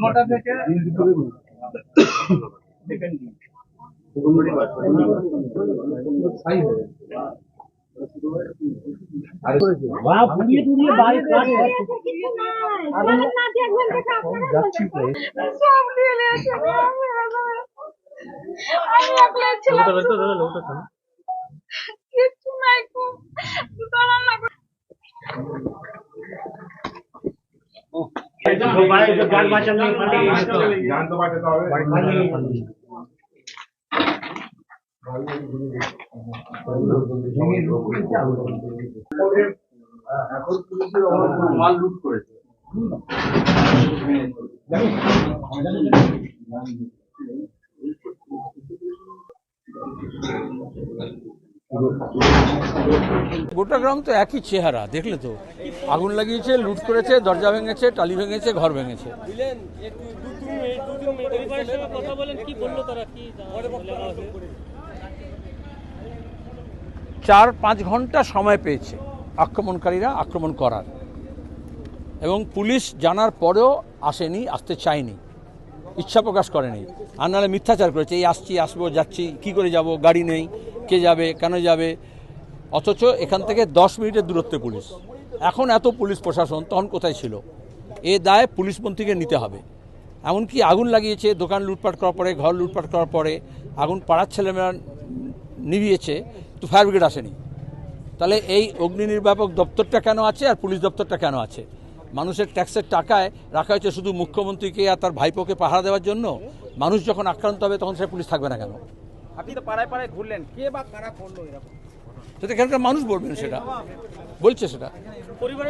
নটা থেকে যাচ্ছি তো সব নিয়ে নিয়েছে আমি একলা ছিলাম কিচ্ছু নাই কো দাঁড়ান না জান তো বাঁচাতে হবে। এখন পুলিশের মাল লুট করেছে গোটা গ্রাম তো একই চেহারা, দেখলে তো। আগুন লাগিয়েছে, লুট করেছে, দরজা ভেঙেছে, টালি ভেঙেছে, ঘর ভেঙেছে। চার পাঁচ ঘণ্টা সময় পেয়েছে আক্রমণকারীরা আক্রমণ করার। এবং পুলিশ জানার পরেও আসেনি, আসতে চায়নি। ইচ্ছা প্রকাশ করেনি। আর নাহলে মিথ্যাচার করেছে, এই আসছি, আসব, যাচ্ছি, কি করে যাব, গাড়ি নেই। কে যাবে, কেন যাবে? অথচ এখান থেকে দশ মিনিটের দূরত্বে পুলিশ। এখন এত পুলিশ প্রশাসন, তখন কোথায় ছিল? এ দায় মন্ত্রীকে নিতে হবে। এমনকি আগুন লাগিয়েছে, দোকান লুটপাট করার পরে, ঘর লুটপাট করার পরে, আগুন পাড়ার ছেলেমেয়েরা নিভিয়েছে, তো ফায়ার ব্রিগেড আসেনি। তাহলে এই অগ্নি নির্বাপক দপ্তরটা কেন আছে আর পুলিশ দপ্তরটা কেন আছে? মানুষের ট্যাক্সের টাকায় রাখা হয়েছে শুধু মুখ্যমন্ত্রীকে আর তার ভাইপোকে পাহারা দেওয়ার জন্য? মানুষ যখন আক্রান্ত হবে, তখন সে পুলিশ থাকবে না কেন? আপনি তো পাড়ায় পাড়ায় ঘুরলেন কে বা কারা করল এরকম? সেটা এখানকার মানুষ বলবেন সেটা। বলছে সেটা।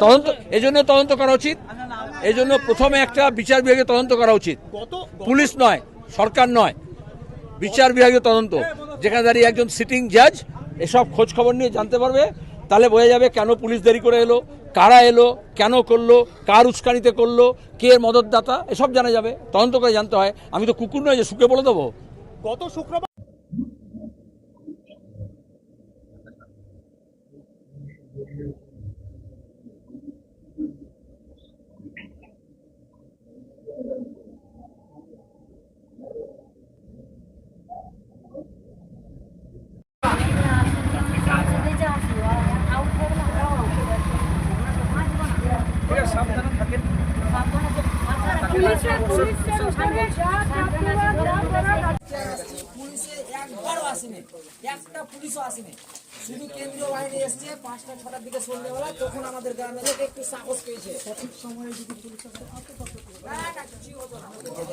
তদন্ত এই জন্য তদন্ত করা উচিত। এই জন্য প্রথমে একটা বিচার বিভাগে তদন্ত করা উচিত। পুলিশ নয় সরকার নয়। বিচার বিভাগীয় তদন্ত। যেখানে দাঁড়িয়ে একজন সিটিং জাজ এসব খোঁজ খবর নিয়ে জানতে পারবে। তাহলে বোঝা যাবে কেন পুলিশ দেরি করে এলো কারা এলো কেন করল কার উস্কানিতে করল কে মদতদাতা এসব জানা যাবে। তদন্ত করে জানতে হয়। আমি তো কুকুর নয় যে শুকে বলে দেবো। গত শুক্রবার পুলিশে একবারও আসেনি। একটা পুলিশও আসেনি শুধু কেন্দ্রীয় বাহিনী এসছে পাঁচটা ছটার দিকে সন্ধ্যেবেলা তখন আমাদের গ্রামে একটু সাহস পেয়েছে সঠিক সময়ে যদি পুলিশ